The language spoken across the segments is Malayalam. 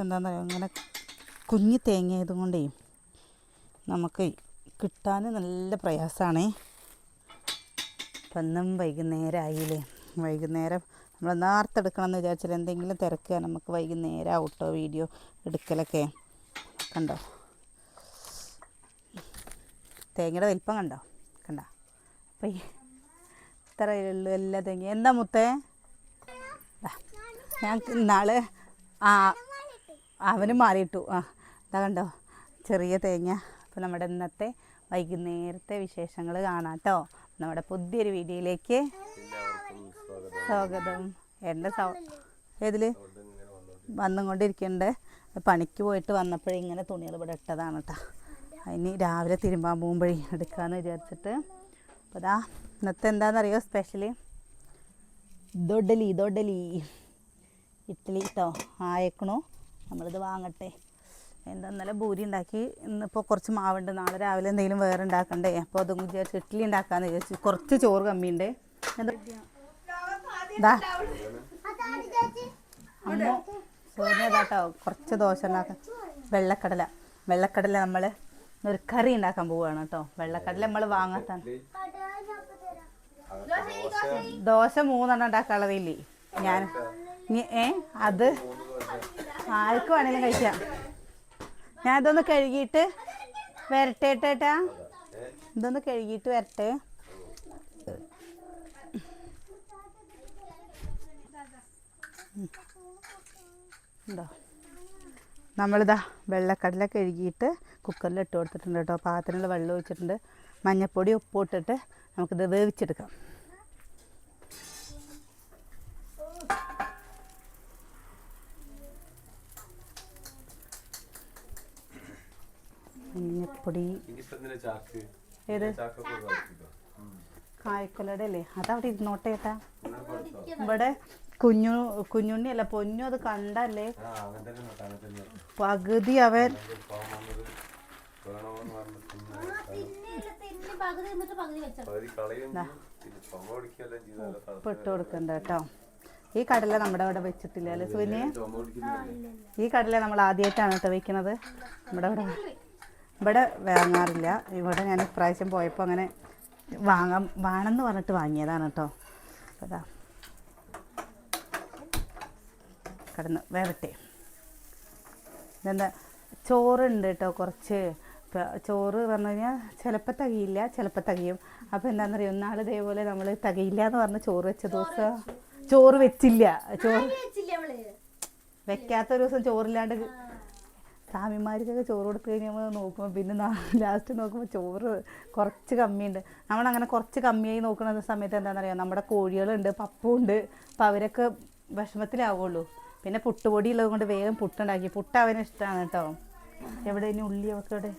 എന്താണെന്ന് പറയുക ഇങ്ങനെ കുഞ്ഞു തേങ്ങ ആയതുകൊണ്ടേ നമുക്ക് കിട്ടാൻ നല്ല പ്രയാസമാണേ. ഇപ്പം വൈകുന്നേരമായില്ലേ വൈകുന്നേരം വൈകുന്നേരം നമ്മൾ നേരത്തെ എടുക്കണം എന്ന് വിചാരിച്ചാൽ എന്തെങ്കിലും തിരക്കുക. നമുക്ക് വൈകുന്നേരം ഔട്ടോ വീഡിയോ എടുക്കലൊക്കെ. കണ്ടോ? തേങ്ങയുടെ വലിപ്പം കണ്ടോ? കണ്ട? അപ്പം ഇത്ര എല്ലാ തേങ്ങ എന്താ മുത്തേ? ഞാൻ നാളെ ആ അവന് മാറിയിട്ടു. ആ ഇതാ കണ്ടോ? ചെറിയ തേങ്ങ. അപ്പോൾ നമ്മുടെ ഇന്നത്തെ വൈകുന്നേരത്തെ വിശേഷങ്ങൾ കാണാം കേട്ടോ നമ്മുടെ പുതിയൊരു വീഡിയോയിലേക്ക് സ്വാഗതം. എന്റെ സൗ ഏതിൽ വന്നുകൊണ്ടിരിക്കുന്നുണ്ട് പണിക്ക് പോയിട്ട് വന്നപ്പോഴേ ഇങ്ങനെ തുണികൾ ഇവിടെ ഇട്ടതാണ് കേട്ടോ അതിന് രാവിലെ തിരുമ്പാൻ പോകുമ്പോഴേ എടുക്കാമെന്ന് വിചാരിച്ചിട്ട്. അപ്പോൾ അതാ ഇന്നത്തെ എന്താണെന്നറിയോ സ്പെഷ്യൽ ദൊഡലി ദൊഡലി ഇഡ്ഡലി കേട്ടോ ആയേക്കണു. നമ്മളിത് വാങ്ങട്ടെ. എന്താ ഇന്നലെ ഭൂരി ഉണ്ടാക്കി ഇന്നിപ്പോൾ കുറച്ച് മാവുണ്ട്. നാളെ രാവിലെ എന്തെങ്കിലും വേറെ ഉണ്ടാക്കണ്ടേ? അപ്പോൾ അതും വിചാരിച്ച് ഇഡ്ഡലി ഉണ്ടാക്കാമെന്ന് വിചാരിച്ചു കുറച്ച് ചോറ് കമ്മിയുണ്ട്. എന്താ? അമ്മ കുറച്ച് ദോശ ഉണ്ടാക്കാം വെള്ളക്കടല. വെള്ളക്കടല നമ്മൾ ഒരു കറി ഉണ്ടാക്കാൻ പോവുകയാണ് കേട്ടോ വെള്ളക്കടല നമ്മൾ വാങ്ങാത്താണ് ദോശ. മൂന്നെണ്ണം ഉണ്ടാക്കാനുള്ളതില്ലേ? ഞാൻ ഏ? അത് ആർക്ക് വേണേലും കഴിക്കാം. ഞാൻ ഇതൊന്ന് കഴുകിയിട്ട് വരട്ടെ ഏട്ടാ ഇതൊന്ന് കഴുകിയിട്ട് വരട്ടെ. ഉണ്ടോ? നമ്മളിതാ വെള്ളക്കടല കഴുകിയിട്ട് കുക്കറിൽ ഇട്ട് കൊടുത്തിട്ടുണ്ട് കേട്ടോ. പാത്രത്തിൽ വെള്ളം ഒഴിച്ചിട്ടുണ്ട്. മഞ്ഞപ്പൊടി ഉപ്പ് ഇട്ടിട്ട് നമുക്കിത് വേവിച്ചെടുക്കാം. ചാക്ക്? ഏത്. കായ്ക്കൊലയുടെ അല്ലേ? അതവിടെ ഇരുന്നോട്ടെ ഏട്ടാ. ഇവിടെ കുഞ്ഞു കുഞ്ഞുണ്ണി അല്ല പൊന്നു അത് കണ്ടല്ലേ. പകുതി അവൻ. ഉപ്പിട്ട് കൊടുക്കണ്ട കേട്ടോ. ഈ കടല നമ്മുടെ അവിടെ വെച്ചിട്ടില്ല അല്ലേ സുവിനെ ഈ കടല നമ്മൾ ആദ്യമായിട്ടാണ് കേട്ടോ വെക്കുന്നത് നമ്മുടെ ഇവിടെ ഇവിടെ വാങ്ങാറില്ല. ഇവിടെ ഞാൻ ഇപ്രാവശ്യം പോയപ്പോൾ അങ്ങനെ വാങ്ങാം വേണമെന്ന് പറഞ്ഞിട്ട് വാങ്ങിയതാണ് കേട്ടോ. അതാ. കിടന്ന് വേവട്ടെ ഇതെന്താ? ചോറുണ്ട് കേട്ടോ കുറച്ച്. ചോറ് പറഞ്ഞു കഴിഞ്ഞാൽ ചിലപ്പോൾ തികയില്ല ചിലപ്പോൾ തികയും. അപ്പോൾ എന്താണെന്ന് അറിയാം ഒന്നാൾ ഇതേപോലെ നമ്മൾ തികയില്ല എന്ന് പറഞ്ഞ് ചോറ് വെച്ച ദിവസം ചോറ് വെച്ചില്ല. ചോറ് വെക്കാത്ത ഒരു ദിവസം ചോറില്ലാണ്ട് സ്വാമിമാർക്കൊക്കെ ചോറ് കൊടുത്തു കഴിഞ്ഞാൽ നമ്മൾ നോക്കുമ്പോൾ പിന്നെ ലാസ്റ്റ് നോക്കുമ്പോൾ ചോറ് കുറച്ച് കമ്മിയുണ്ട്. നമ്മളങ്ങനെ കുറച്ച് കമ്മിയായി നോക്കുന്ന സമയത്ത് എന്താണെന്നറിയാം നമ്മുടെ കോഴികളുണ്ട് പപ്പുണ്ട്. അപ്പോൾ അവരൊക്കെ വിഷമത്തിലാവുള്ളൂ. പിന്നെ പുട്ടുപൊടി ഉള്ളത് കൊണ്ട് വേഗം പുട്ടുണ്ടാക്കി. പുട്ട് അവന് ഇഷ്ടമാണ് കേട്ടോ. എവിടെ ഇനി ഉള്ളി അവർക്ക് ഇവിടെ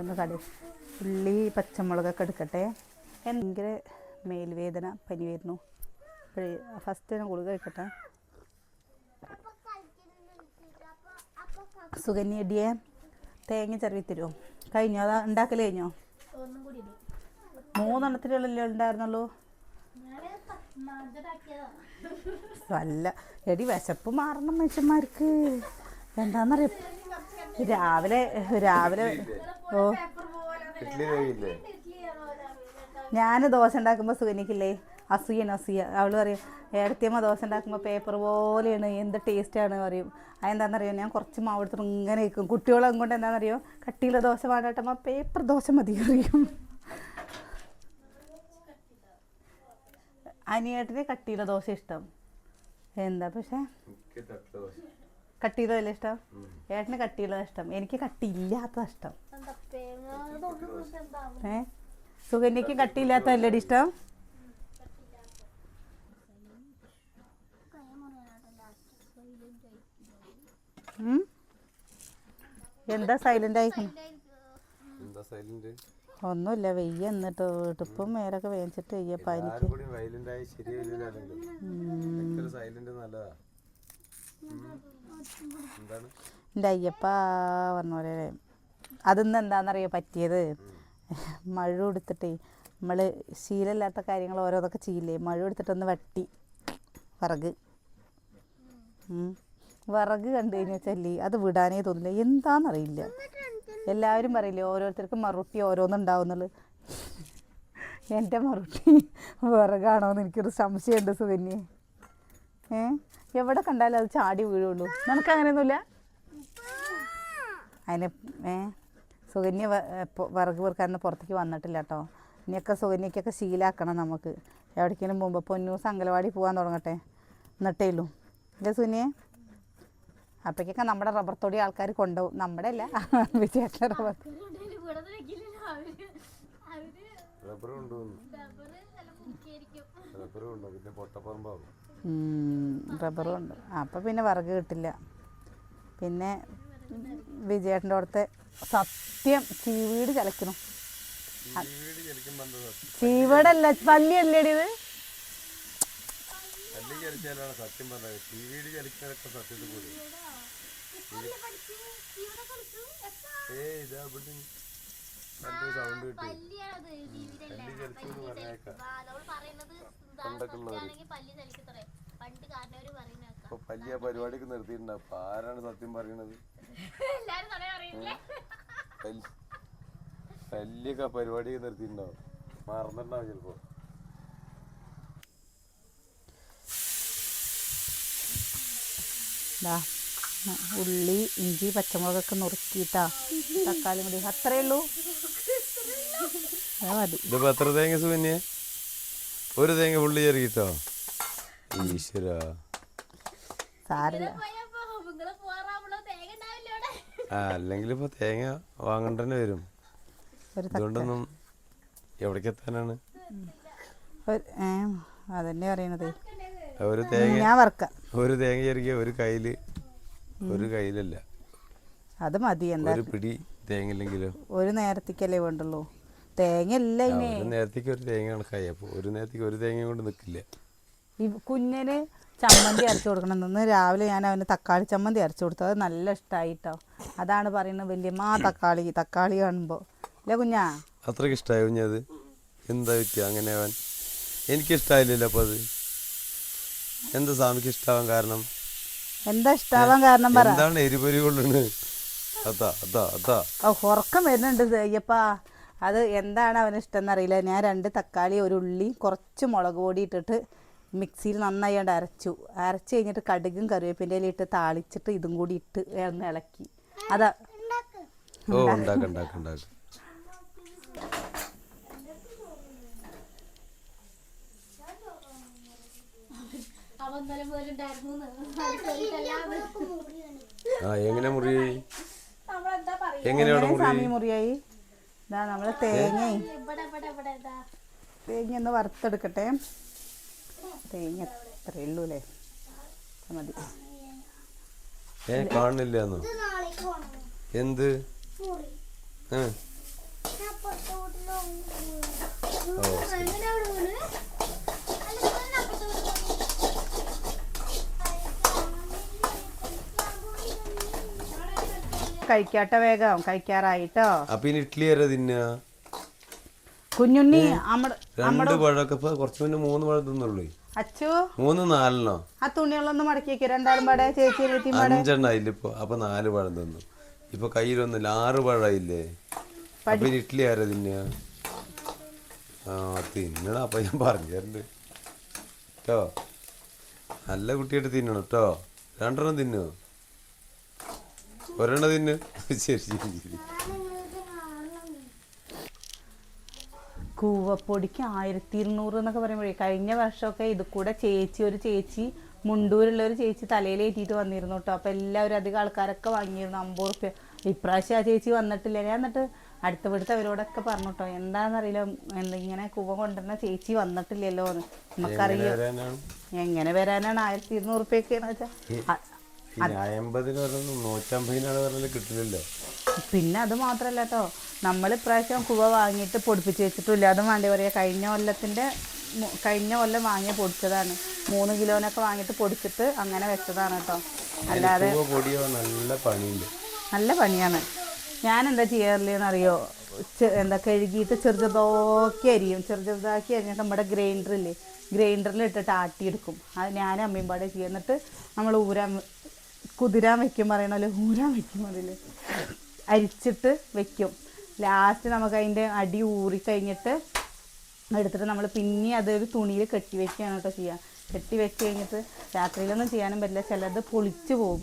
ഒന്ന് കടി ഉള്ളി പച്ചമുളകൊക്കെ എടുക്കട്ടെ. ഭയങ്കര മേൽവേദന പനി വരുന്നു. ഫസ്റ്റ് തന്നെ ഗുളിക കഴിക്കട്ടെ. സുഗന്യടിയെ തേങ്ങ ചെറിയ തരുമോ കഴിഞ്ഞോ? അതാ ഉണ്ടാക്കൽ കഴിഞ്ഞോ? മൂന്നെണ്ണത്തിലുള്ളല്ലേ ഉണ്ടായിരുന്നുള്ളൂ? അല്ല എടി വിശപ്പ് മാറണം മനുഷ്യന്മാർക്ക്. എന്താന്നറിയ? രാവിലെ രാവിലെ ഓ. ഞാൻ ദോശ ഉണ്ടാക്കുമ്പോൾ സുഗനിക്കില്ലേ അസൂയൻ അസൂയ. അവൾ പറയും ഏടത്തിയമ്മ ദോശ ഉണ്ടാക്കുമ്പോൾ പേപ്പർ പോലെയാണ് എന്ത് ടേസ്റ്റാണ് പറയും. അതെന്താണെന്നറിയോ ഞാൻ കുറച്ച് മാവ് എടുത്തിട്ട് ഇങ്ങനെ വയ്ക്കും കുട്ടികളെ കൊണ്ട് എന്താണെന്നറിയോ കട്ടിയുള്ള ദോശ വേണ്ടാട്ടമ്മ പേപ്പർ ദോശ മതി അറിയും അനിയേട്ടന് കട്ടിയുള്ള ദോശ ഇഷ്ടം. എന്താ പക്ഷേ? എനിക്ക് അല്ലേ ഇഷ്ടം. ഏട്ടന് കട്ടിയുള്ളതാ ഇഷ്ടം. എനിക്ക് കട്ടിയില്ലാത്ത ഇഷ്ടം. ഏ? സുകന്യക്ക് കട്ടിയില്ലാത്തതല്ലേടി ഇഷ്ടം? എന്താ സൈലന്റ് ആയിക്കണം? ഒന്നുമില്ല വെയ്യ എന്നിട്ട് വീട്ടിപ്പം മേലൊക്കെ വേവിച്ചിട്ട് വെയ്യ പനിക്ക് എന്റെ അയ്യപ്പ പറഞ്ഞ പോലെ അതിന്ന് എന്താണെന്നറിയോ പറ്റിയത്? മഴ കൊടുത്തിട്ടേ നമ്മൾ ശീലമില്ലാത്ത കാര്യങ്ങൾ ഓരോന്നൊക്കെ ചെയ്യില്ലേ? മഴ കൊടുത്തിട്ടൊന്ന് വെട്ടി. വിറക്. വിറക് കണ്ടു കഴിഞ്ഞാൽ ചല്ലി അത് വിടാനേ തോന്നില്ല. എന്താണെന്നറിയില്ല എല്ലാവരും പറയില്ലേ ഓരോരുത്തർക്കും മറുപടി ഓരോന്നുണ്ടാവുന്നുള്ളു. എന്റെ മറുപടി വിറകാണോ എന്ന് എനിക്കൊരു സംശയമുണ്ട് സുകന്യെ. ഏ? എവിടെ കണ്ടാലും അത് ചാടി വീഴുള്ളൂ. നമുക്ക് അങ്ങനെയൊന്നുമില്ല അതിന് ഏ? സുകന്യ വിറക് പെറുക്കാരന് പുറത്തേക്ക് വന്നിട്ടില്ല കേട്ടോ. ഇനിയൊക്കെ സുകന്യക്കൊക്കെ ശീലാക്കണം നമുക്ക്. എവിടേക്കെങ്കിലും മുമ്പ് പൊന്നൂസ് അങ്കലവാടി പോകാൻ തുടങ്ങട്ടെ. എന്നിട്ടേ ഉള്ളൂ. അല്ലേ സുനിയെ അപ്പോഴേക്കൊക്കെ നമ്മുടെ റബ്ബർ തൊടി ആൾക്കാർ കൊണ്ടുപോകും. നമ്മുടെ അല്ല വിജയേട്ടന്റെ റബ്ബർ റബ്ബർ കൊണ്ടുവന്നു. റബ്ബർ കൊണ്ടു പിന്നെ പൊട്ടപ്പറമ്പാവും റബ്ബറും ഉണ്ട് അപ്പം പിന്നെ വിറക് കിട്ടില്ല. പിന്നെ വിജയേട്ടന്റെ അടുത്ത് സത്യം ചീവീട് ചലക്കണം ചീവടല്ല ചലിക്കുമ്പോ എന്താ സത്യം? ചീവീടല്ല പല്ലിയല്ലേടി തല്ലി ചലിച്ചാലാണ് സത്യം പറഞ്ഞത്. ടി വിയിൽ ചലിക്കാനൊക്കെ സത്യത്തിൽ കൂടി. ഏ ഇതാ ഇവിടെ കണ്ടു സൗണ്ട് കിട്ടി. പറഞ്ഞേക്കാം പല്ലിയ പരിപാടിക്ക് നിർത്തിയിട്ടുണ്ടാവും അപ്പൊ ആരാണ് സത്യം പറയണത് പല്ലിയൊക്കെ പരിപാടിക്ക് നിർത്തിയിട്ടുണ്ടാവും. മറന്നിട്ടുണ്ടാവും ചിലപ്പോ. ദാ ഉള്ളി ഇഞ്ചി പച്ചമുളകൊക്കെ നുറുക്കിയിട്ടാ തക്കാളി കൂടി അത്രേ ഉള്ളൂ. അത് മതി. ഇതിപ്പോ എത്ര തേങ്ങ സുകന്യെ? ഒരു തേങ്ങ ഉള്ളി ചെറിയിട്ടോ ഈശ്വര. സാരില്ല അല്ലെങ്കിൽ ഇപ്പൊ തേങ്ങ വാങ്ങണ്ടന്നെ വരും. അതുകൊണ്ടൊന്നും തക്ക. എവിടേക്ക് എത്താനാണ്? അതന്നെ പറയണത് ഞാൻ വറക്കാം. ഒരു തേങ്ങ ചെറുക്കിയ ഒരു കയ്യിൽ ഒരു കയ്യിലല്ല. അത് മതി എന്താ? ഒരു പിടി തേങ്ങ ഇല്ലെങ്കിലോ ഒരു നേരത്തേക്കല്ലേ വേണ്ടുള്ളൂ. തേങ്ങ ഇല്ല ഇനി. ഒരു നേരത്തേക്ക് ഒരു തേങ്ങ കണക്കായി അപ്പോൾ ഒരു നേരത്തേക്ക് ഒരു തേങ്ങ കൊണ്ട് നിക്കില്ല. ഈ കുഞ്ഞിന് ചമ്മന്തി അരച്ചു കൊടുക്കണം. ഇന്ന് രാവിലെ ഞാൻ അവന് തക്കാളി ചമ്മന്തി അരച്ചു കൊടുത്തു. അത് നല്ല ഇഷ്ടായിട്ടോ. അതാണ് പറയുന്നത് വല്യമ്മ തക്കാളി തക്കാളി കാണുമ്പോൾ അല്ലേ കുഞ്ഞാ? അത്രയ്ക്ക് ഇഷ്ടമായി കുഞ്ഞത് എന്താ പറ്റിയ അങ്ങനെ അവൻ? എനിക്കിഷ്ടായില്ലല്ലോ അപ്പൊ അത്. എന്താ സ്വാമിക്ക് ഇഷ്ടാവാൻ കാരണം? എന്താ ഇഷ്ടാവാൻ കാരണം പറ. എന്താണ് എരിപൊരി കൊള്ളുന്നത്? അതാ അതാ അതാ. ഉറക്കം വരുന്നുണ്ട് അയ്യപ്പാ. അത് എന്താണ് അവന് ഇഷ്ടം എന്നറിയില്ല ഞാൻ രണ്ട് തക്കാളി ഒരു ഉള്ളി കുറച്ച് മുളക് പൊടി ഇട്ടിട്ട് മിക്സിയിൽ നന്നായി കൊണ്ട് അരച്ചു. അരച്ച് കഴിഞ്ഞിട്ട് കടുകും കറിവേപ്പിന്റെ ഇട്ട് താളിച്ചിട്ട് ഇതും കൂടി ഇട്ട് ഇളക്കി. അതാ. ഉണ്ടാക്ക ഉണ്ടാക്ക അവൻ ഇന്നലെ പോലെ ഉണ്ടായിരുന്നു ആ എങ്ങനെ മുറി? എങ്ങനെയാണ് മുറിയായി. ഇതാ നമ്മൾ തേങ്ങയും ഇവിടെ ഇവിടെ ഇവിടെ ഇതാ. തേങ്ങ ഒന്ന് വറുത്തെടുക്കട്ടെ. തേങ്ങ അത്രയേ ഉള്ളൂ അല്ലേ? മതി. ഏ കാണില്ല എന്ത്? ഏ. ഓ കഴിക്കാട്ടെ വേഗം കഴിക്കാറായിട്ടോ? അപ്പൊ ഇനി ഇഡ്ഡലി ആരാ കുഞ്ഞുണ്ണി നമ്മുടെ രണ്ട് പഴമൊക്കെ ഇപ്പൊ കുറച്ച് മുന്നേ മൂന്ന് പഴം തിന്നുള്ളൂ. അച്ചു മൂന്ന് നാലെണ്ണോ. ആ തുണികളൊന്നും മടക്കി വെക്കും രണ്ടാളും പാടെ ചേച്ചി അനിയത്തിയും പാടെ. അഞ്ചെണ്ണം ആയില്ല ഇപ്പൊ? അപ്പൊ നാല് പഴം തിന്നു. ഇപ്പൊ കയ്യിലൊന്നുമില്ല ആറ് പഴമായില്ലേ അപ്പൊ ഇനി ഇഡ്ഡലി ആരാ തിന്ന? ആ തിന്നണം അപ്പൊ ഞാൻ പറഞ്ഞു തരണ്ട് കേട്ടോ നല്ല കുട്ടിയായിട്ട് തിന്നണം കേട്ടോ രണ്ടെണ്ണം തിന്നു? ഒരെണ്ണം തിന്നു. ശരി കൂവപ്പൊടിക്ക് ആയിരത്തി ഇരുന്നൂറ് എന്നൊക്കെ പറയുമ്പോഴേ കഴിഞ്ഞ വർഷമൊക്കെ ഇത് കൂടെ ചേച്ചി ഒരു ചേച്ചി മുണ്ടൂരുള്ള ഒരു ചേച്ചി തലയിലേറ്റിയിട്ട് വന്നിരുന്നു കേട്ടോ. അപ്പോൾ എല്ലാവരും അധികം ആൾക്കാരൊക്കെ വാങ്ങിയിരുന്നു അമ്പത് റുപ്യ. ഇപ്രാവശ്യം ആ ചേച്ചി വന്നിട്ടില്ല. ഞാൻ എന്നിട്ട് അടുത്ത വീടുത്തെ അവരോടൊക്കെ പറഞ്ഞു കേട്ടോ എന്താണെന്നറിയില്ല എന്തിങ്ങനെ കുവ കൂവ കൊണ്ടുവരുന്ന ചേച്ചി വന്നിട്ടില്ലല്ലോ എന്ന് നമുക്കറിയാം. എങ്ങനെ വരാനാണ്? ആയിരത്തി ഇരുന്നൂറ് റുപ്യൊക്കെയെന്ന് വെച്ചാൽ പിന്നെ അത് മാത്രല്ല കേട്ടോ നമ്മൾ ഇപ്രാവശ്യം കുവ വാങ്ങിയിട്ട് പൊടിപ്പിച്ച് വെച്ചിട്ടില്ല. അതും വേണ്ടി പറയുക കഴിഞ്ഞ കൊല്ലത്തിന്റെ കഴിഞ്ഞ കൊല്ലം വാങ്ങിയ പൊടിച്ചതാണ്. മൂന്ന് കിലോനൊക്കെ വാങ്ങിയിട്ട് പൊടിച്ചിട്ട് അങ്ങനെ വെച്ചതാണ് കേട്ടോ അല്ലാതെ നല്ല പണിയുണ്ട്. നല്ല പണിയാണ്. ഞാൻ എന്താ ചെയ്യാറില്ലെന്ന് അറിയോ എന്താ കഴുകിയിട്ട് ചെറുതാക്കി അരിയും. ചെറുതാക്കി അരിഞ്ഞിട്ട് നമ്മുടെ ഗ്രൈൻഡറില്ലേ? ഗ്രൈൻഡറിൽ ഇട്ടിട്ട് ആട്ടിയെടുക്കും. അത് ഞാനും അമ്മയും പാടെ ചെയ്യും എന്നിട്ട് നമ്മൾ ഊരാൻ കുതിരാൻ വെക്കും പറയണ പോലെ ഊരാൻ വെക്കും അതിൽ അരിച്ചിട്ട് വെക്കും. ലാസ്റ്റ് നമുക്ക് അതിന്റെ അടി ഊറി കഴിഞ്ഞിട്ട് എടുത്തിട്ട് നമ്മൾ പിന്നെ അതൊരു തുണിയിൽ കെട്ടി വെക്കുകയാണ് കേട്ടോ ചെയ്യുക കെട്ടി വെച്ച് കഴിഞ്ഞിട്ട് രാത്രിയിലൊന്നും ചെയ്യാനും പറ്റില്ല. ചിലത് പൊളിച്ചു പോകും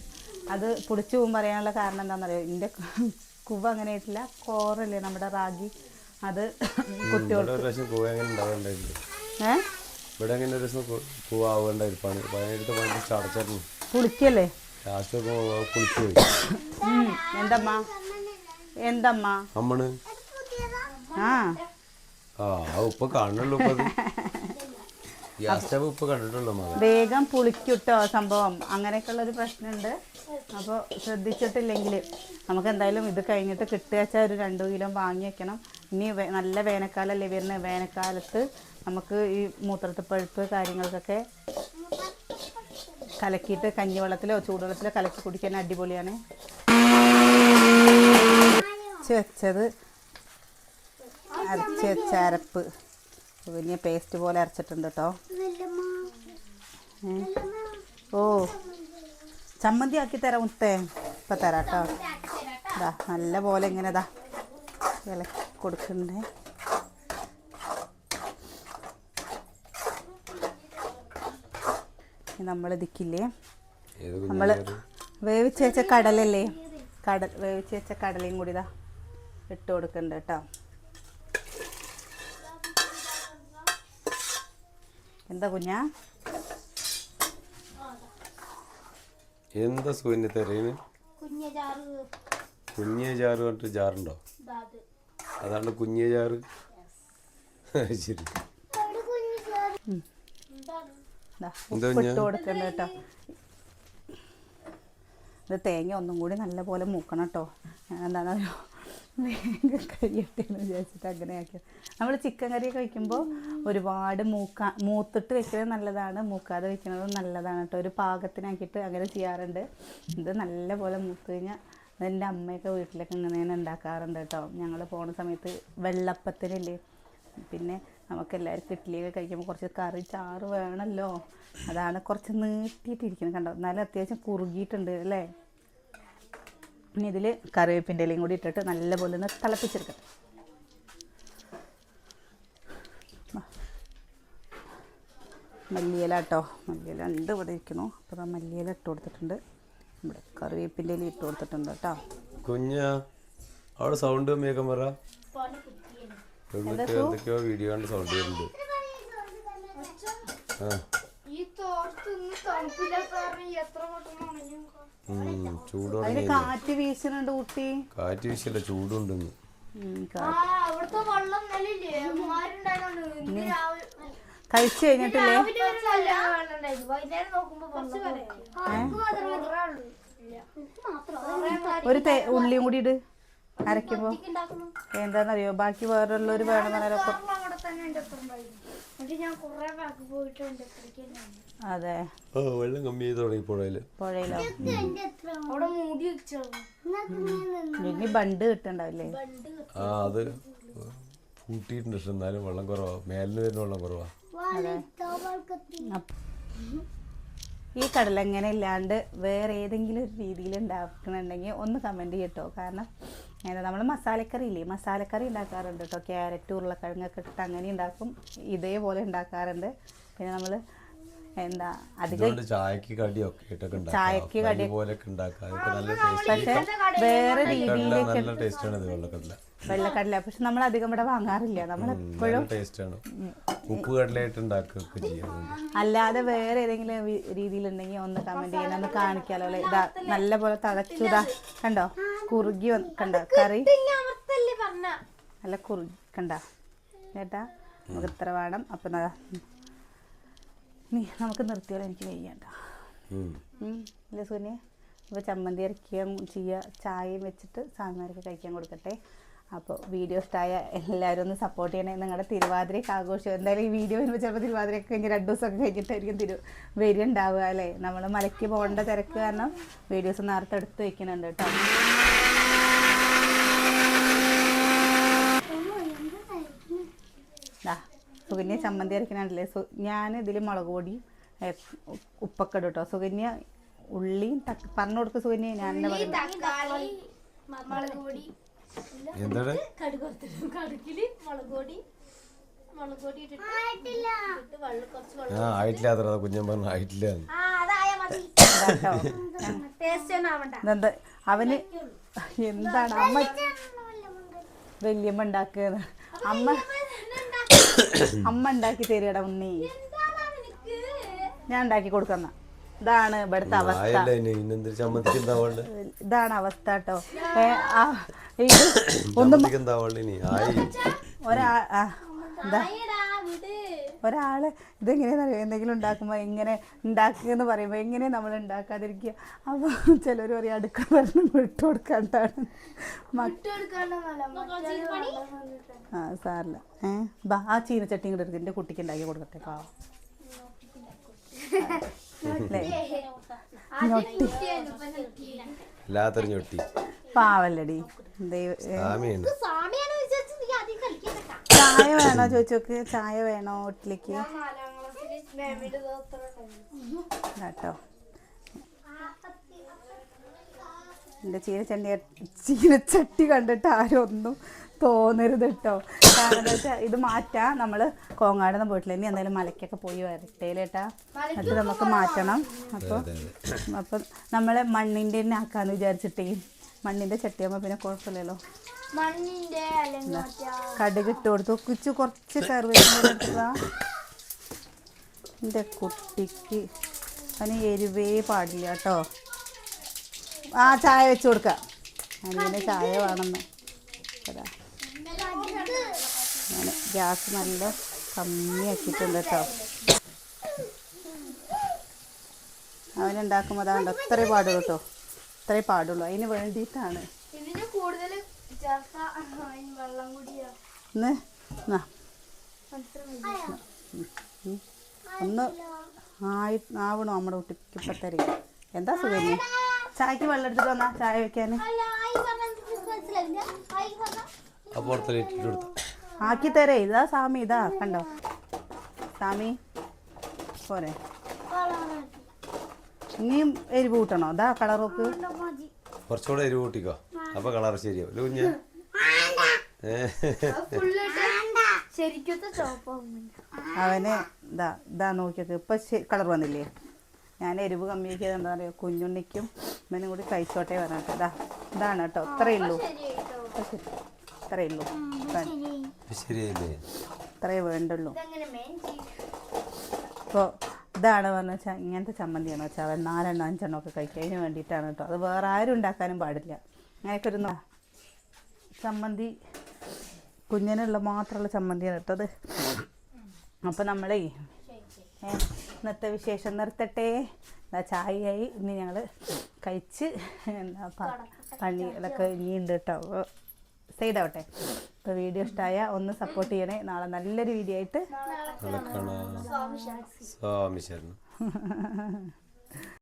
അത് പൊളിച്ചു പോകും പറയാനുള്ള കാരണം എന്താണെന്നറിയോ? എന്റെ കുവ അങ്ങനെ ആയിട്ടില്ല. കോറല്ലേ നമ്മുടെ റാഗി. അത് കുട്ടികൾ പൊളിക്കല്ലേ ഒരു പ്രാവശ്യം പൂവ് എങ്ങനെ ഉണ്ടാവേണ്ടായിരുന്നു ഇവിടെ അങ്ങനെ ഒരു ദിവസം പൂവ് ആവേണ്ടായിരുന്നു പതിനെടുത്ത് പതിനെട്ട് ചടച്ചായിരുന്നു. പുളിക്കല്ലേ? ലാസ്റ്റ് കുളിച്ചു പോയി. ഉം. എന്തമ്മ? എന്തമ്മ? അമ്മണ്? ആ. ആ ഉപ്പ കാണുള്ളൂ വേഗം പുളിക്കൂട്ടോ സംഭവം. അങ്ങനെയൊക്കെയുള്ള ഒരു പ്രശ്നമുണ്ട്. അപ്പോൾ ശ്രദ്ധിച്ചിട്ടില്ലെങ്കിൽ നമുക്ക് എന്തായാലും ഇത് കഴിഞ്ഞിട്ട് കിട്ടുക വെച്ചാൽ ഒരു രണ്ട് കിലോ വാങ്ങി വെക്കണം. ഇനി നല്ല വേനൽക്കാലമല്ലേ വരുന്നത്. വേനൽക്കാലത്ത് നമുക്ക് ഈ മൂത്രത്തിൽ പഴുപ്പ് കാര്യങ്ങൾക്കൊക്കെ കലക്കിയിട്ട് കഞ്ഞിവെള്ളത്തിലോ ചൂടുവെള്ളത്തിലോ കലക്കി കുടിക്കാൻ അടിപൊളിയാണ്. വെച്ചത് അരച്ച് വെച്ച അരപ്പ്. വലിയ പേസ്റ്റ് പോലെ അരച്ചിട്ടുണ്ട് കേട്ടോ? ഓ. ചമ്മന്തി ആക്കി തരാം മുത്തേ ഇപ്പം തരാം കേട്ടോ നല്ല പോലെ ഇങ്ങനെ ഇതാ ഇളക്കി കൊടുക്കണ്ടേ നമ്മൾ ഇതിക്കില്ലേ? ഏത് നമ്മൾ വേവിച്ച് വെച്ച കടലല്ലേ? കടൽ വേവിച്ച് വെച്ച കടലയും കൂടി ഇതാ ഇട്ട് കൊടുക്കണ്ട കേട്ടോ. എന്താ കുഞ്ഞാ? എന്താ സൂര്യ തെരയുന്നു കുഞ്ഞ ചാറ്. പറഞ്ഞിട്ട് ജാറുണ്ടോ. അതാണ് കുഞ്ഞേ ശരി. ഉപ്പിട്ട് കുഞ്ഞാ? കൊടുക്കണ്ട കേട്ടോ. ഇത് തേങ്ങ ഒന്നും കൂടി നല്ലപോലെ മൂക്കണം കേട്ടോ. എന്താണെന്നറിയോ? വേഗം കഴിയട്ടെ എന്ന് വിചാരിച്ചിട്ട് അങ്ങനെ ആക്കി നമ്മൾ ചിക്കൻ കറി കഴിക്കുമ്പോൾ ഒരുപാട് മൂക്കാ മൂത്തിട്ട് വെക്കുന്നത് നല്ലതാണ് മൂക്കാതെ വെക്കുന്നത് നല്ലതാണ് കേട്ടോ. ഒരു പാകത്തിനാക്കിയിട്ട് അങ്ങനെ ചെയ്യാറുണ്ട്. ഇത് നല്ലപോലെ മൂത്ത് കഴിഞ്ഞാൽ എന്റെ അമ്മയൊക്കെ വീട്ടിലൊക്കെ ഇങ്ങനെ തന്നെ ഉണ്ടാക്കാറുണ്ട് കേട്ടോ. ഞങ്ങൾ പോണ സമയത്ത് വെള്ളപ്പത്തിനില്ലേ? പിന്നെ നമുക്ക് എല്ലാവർക്കും ഇഡ്ഡലിയൊക്കെ കഴിക്കുമ്പോൾ കുറച്ച് കറി ചാറ് വേണമല്ലോ അതാണ് കുറച്ച് നീട്ടിയിട്ടിരിക്കുന്നത് കണ്ടോ? എന്നാലും അത്യാവശ്യം കുറുകിയിട്ടുണ്ട് അല്ലേ? ഇനി ഇതിൽ കറിവേപ്പിന്റെ ഇലയും കൂടി ഇട്ടിട്ട് നല്ലപോലെ ഒന്ന് തിളപ്പിച്ചെടുക്കട്ടെ ആ. മല്ലിയില കേട്ടോ. മല്ലിയില ഉണ്ട് ഇവിടെ ഇരിക്കുന്നു. അപ്പോൾ ആ മല്ലിയില ഇട്ട് കൊടുത്തിട്ടുണ്ട്. ഇവിടെ കറിവേപ്പിന്റെ ഇല ഇട്ട് കൊടുത്തിട്ടുണ്ട് കേട്ടോ. കുഞ്ഞ അവിടെ സൗണ്ട് കമ്മിയൊക്കെ പറ. എന്തൊക്കെയോ വീഡിയോ കണ്ട് സൗണ്ട് വരുന്നുണ്ട് കാറ്റ് വീശുന്നുണ്ട് ഊട്ടി കാറ്റ് വീശല്ല ചൂടുണ്ടെന്ന് കഴിച്ചു കഴിഞ്ഞിട്ടില്ലേ? ഒരു ഉള്ളിയും കൂടി ഇട്. അരയ്ക്കുമ്പോൾ എന്താണെന്നറിയോ ബാക്കി വേറുള്ളവർ വേണമെന്നൊക്കെ അതെ. ഓ വെള്ളം കമ്മി ചെയ്ത് തുടങ്ങി പുഴയിൽ. പുഴയിലോ? അവിടെ മൂടി വെച്ചു ഇനി ബണ്ട് കിട്ടണ്ടാവില്ലേ? ആ അത് പൂട്ടിയിട്ടുണ്ട് പക്ഷെ എന്നാലും വെള്ളം കുറവാ. മേലിന് വരുന്ന വെള്ളം കുറവാ. ഈ കടലങ്ങനെ ഇല്ലാണ്ട് വേറെ ഏതെങ്കിലും ഒരു രീതിയിൽ ഉണ്ടാക്കണമെന്നുണ്ടെങ്കിൽ ഒന്ന് കമന്റ് ചെയ്യട്ടോ. കാരണം എന്താ നമ്മൾ മസാലക്കറി ഇല്ലേ മസാലക്കറി ഉണ്ടാക്കാറുണ്ട് കേട്ടോ ക്യാരറ്റ് ഉരുളക്കിഴങ്ങൊക്കെ ഇട്ടിട്ട് അങ്ങനെ ഉണ്ടാക്കും. ഇതേപോലെ ഉണ്ടാക്കാറുണ്ട്. പിന്നെ നമ്മൾ എന്താ അധികം ചായക്ക് കടിയൊക്കെ ചായക്ക് കടി- പോലെ പക്ഷെ വേറെ രീതിയിലേക്ക് വെള്ളക്കടല. പക്ഷെ നമ്മൾ അധികം ഇവിടെ വാങ്ങാറില്ല. നമ്മൾ എപ്പോഴും ഉപ്പ് കടലായിട്ട് ഉണ്ടാക്കുകയൊക്കെ ചെയ്യാം. അല്ലാതെ വേറെ ഏതെങ്കിലും രീതിയിലുണ്ടെങ്കിൽ ഒന്ന് കമന്റ് ചെയ്യണം ഒന്ന് കാണിക്കാലോ. അല്ലെ? ഇതാ നല്ല പോലെ തളച്ചു കണ്ടോ? കുറുകി കണ്ടോ? കറി. നല്ല കുറുകി കണ്ട? ചേട്ടാ നമുക്ക് ഇത്ര വേണം. അപ്പൊ. നീ നമുക്ക് നിർത്തിയാലോ? എനിക്ക് വയ്യണ്ട. അല്ലേ സൂര്യ അപ്പോൾ ചമ്മന്തി അരയ്ക്കുകയും ചെയ്യുക ചായയും വെച്ചിട്ട് സാധനമാർക്ക് കഴിക്കാൻ കൊടുക്കട്ടെ. അപ്പോൾ വീഡിയോ ഇഷ്ടമായ എല്ലാവരും ഒന്ന് സപ്പോർട്ട് ചെയ്യണേ. നിങ്ങളുടെ തിരുവാതിരയ്ക്ക് ആഘോഷം. എന്തായാലും ഈ വീഡിയോ വരുമ്പോൾ ചിലപ്പോൾ തിരുവാതിരയൊക്കെ കഴിഞ്ഞ് രണ്ട് ദിവസമൊക്കെ കഴിഞ്ഞിട്ടായിരിക്കും തിരു വരുന്നുണ്ടാവുക അല്ലേ? നമ്മൾ മലയ്ക്ക് പോകേണ്ട തിരക്ക് കാരണം വീഡിയോസ് നേരത്തെ എടുത്ത് വയ്ക്കുന്നുണ്ട് കേട്ടോ. സുകന്യ ചമ്മന്തി അരക്കണല്ലേ സു ഞാൻ ഇതിൽ മുളക് പൊടി ഉപ്പൊക്കെ ഇടും കേട്ടോ. സുകന്യ ഉള്ളിയും തക്ക പറഞ്ഞു കൊടുക്കും സുകന്യ. ഞാൻ എന്നെ ഉള്ളി, പറയുന്നത് എന്താണ്? കടുക് വറുത്തിടും കടുക്കിൽ മുളക് പൊടി മുളക് പൊടി ഇട്ടിട്ട് ഇട്ടിട്ട് വെള്ളം കുറച്ച് വെള്ളം ആ ആയിട്ടില്ലാത്ര കുഞ്ഞൻ പറഞ്ഞു ആയിട്ടില്ല. ആ അതായ മതി. ഇതാട്ടോ. ടേസ്റ്റ് ഒന്നും ആവണ്ട. ഇതെന്താ? അവന് എന്താണ് അമ്മ വല്യമ്മ ഉണ്ടാക്കുക അമ്മ അമ്മ ഉണ്ടാക്കി തരികട ഉണ്ണി. ഞാൻ ഉണ്ടാക്കി കൊടുക്കുന്ന. ഇതാണ് ഇവിടുത്തെ അവസ്ഥ. എന്താ ഇതാണ് അവസ്ഥ കേട്ടോ. ഒന്നും എന്താ ഒരാ വിട്. ഒരാൾ ഇതെങ്ങനെയാണെന്ന് അറിയോ? എന്തെങ്കിലും ഉണ്ടാക്കുമ്പോൾ എങ്ങനെ ഉണ്ടാക്കുക എന്ന് പറയുമ്പോൾ എങ്ങനെ നമ്മൾ ഉണ്ടാക്കാതിരിക്കുക. അപ്പോൾ ചിലർ പറയും അടുക്കള പറഞ്ഞു വിട്ടു കൊടുക്കാണ്ടാണ് ആ സാറില്ല. ഏ ബാ ആ ചീനച്ചട്ടി കൂടെ എടുത്ത് എന്റെ കുട്ടിക്ക് ഉണ്ടാക്കി കൊടുക്കട്ടെ ഞൊട്ടി എല്ലാത്തൊരു ഞൊട്ടി പാവല്ലടി. ചായ വേണോ ചോദിച്ചോക്ക്? ചായ വേണോ ദോസ്തറുണ്ടായിരുന്നു കേട്ടോ. എന്റെ ചീനച്ചട്ടി ചീനച്ചട്ടി കണ്ടിട്ട് ആരും ഒന്നും തോന്നരുത് കേട്ടോ കാരണം എന്താ വെച്ചാൽ ഇത് മാറ്റാം. നമ്മൾ കോങ്ങാടുന്ന പോയിട്ടില്ല. ഇനി എന്തായാലും മലയ്ക്കൊക്കെ പോയി വരട്ടേലേട്ടാ അത് നമുക്ക് മാറ്റണം. അപ്പോൾ അപ്പം നമ്മൾ മണ്ണിന്റെ തന്നെ ആക്കാമെന്ന് വിചാരിച്ചിട്ടേ. മണ്ണിന്റെ ചട്ടിയാകുമ്പോൾ പിന്നെ കുഴപ്പമില്ലല്ലോ. കടുക് ഇട്ട് കൊടുത്തു. കുച്ച് കുറച്ച് കറിവേപ്പില എന്റെ കുട്ടിക്ക് അവന് എരിവേ പാടില്ല കേട്ടോ ആ ചായ വെച്ച് കൊടുക്കാം. അങ്ങനെ ചായ വേണമെന്ന് അങ്ങനെ ഞാൻ ഗ്യാസ് നല്ല കമ്മിയാക്കിയിട്ടുണ്ട് കേട്ടോ. അവനുണ്ടാക്കുമ്പോൾ അതാണ്ട് അത്രേ പാടുള്ളൂ കേട്ടോ. അത്രേ പാടുള്ളൂ. അതിന് വേണ്ടിയിട്ടാണ്. ഉം. ഒന്ന് ആയി ആവണോ നമ്മുടെ കുട്ടിക്ക് ഇപ്പം തരും എന്താ സുഖം? ചായക്ക് വെള്ളം എടുത്തിട്ട് വന്നാ ചായ വെക്കാൻ ആക്കി തരേ ഇതാ സാമി ഇതാ കണ്ടോ? സാമി പോരെ. ഇനിയും എരിവ് കൂട്ടണോ? നോക്ക്. മതി കുറച്ചുകൂടെ എരിവ് കൂട്ടിക്കോ. അപ്പൊ കളർ ശരിയാവും. അവന് ഇതാ ഇതാ നോക്കിയൊക്കെ. ഇപ്പൊ കളർ വന്നില്ലേ? ഞാൻ എരിവ് കമ്മിയാക്കിയത് എന്താ പറയുക കുഞ്ഞുണ്ണിക്കും ഇവനും കൂടി കഴിച്ചോട്ടെ പറഞ്ഞിട്ട് ഇതാ ഇതാണ് കേട്ടോ ഇത്രയേ ഉള്ളൂ. ഇത്രയേ ഉള്ളൂ. ഇത്രയേ വേണ്ടുള്ളൂ. ഇപ്പോൾ ഇതാണ് പറഞ്ഞു വെച്ചാൽ ഇങ്ങനത്തെ ചമ്മന്തിയാണ് വെച്ചാൽ അവൻ നാലെണ്ണം അഞ്ചെണ്ണം ഒക്കെ കഴിക്കുക അതിന് വേണ്ടിയിട്ടാണ് കേട്ടോ. അത് വേറെ ആരും ഉണ്ടാക്കാനും പാടില്ല. അങ്ങനെയൊക്കെ ഒരു നോ- ചമ്മന്തി കുഞ്ഞിനുള്ള മാത്രമുള്ള ചമ്മന്തിയാണ് കേട്ടോ അത്. അപ്പോൾ നമ്മളേ ഏ, ഇന്നത്തെ വിശേഷം നിർത്തട്ടെ. എന്താ ചായയായി. ഇനി ഞങ്ങൾ കഴിച്ച് എന്താ പണി ഇതൊക്കെ ഇനിയുണ്ട് കേട്ടോ സൈഡാവട്ടെ ഇപ്പോൾ വീഡിയോ ഇഷ്ടമായ ഒന്ന് സപ്പോർട്ട് ചെയ്യണേ. നാളെ നല്ലൊരു വീഡിയോ ആയിട്ട് സ്വാമി ശരണം.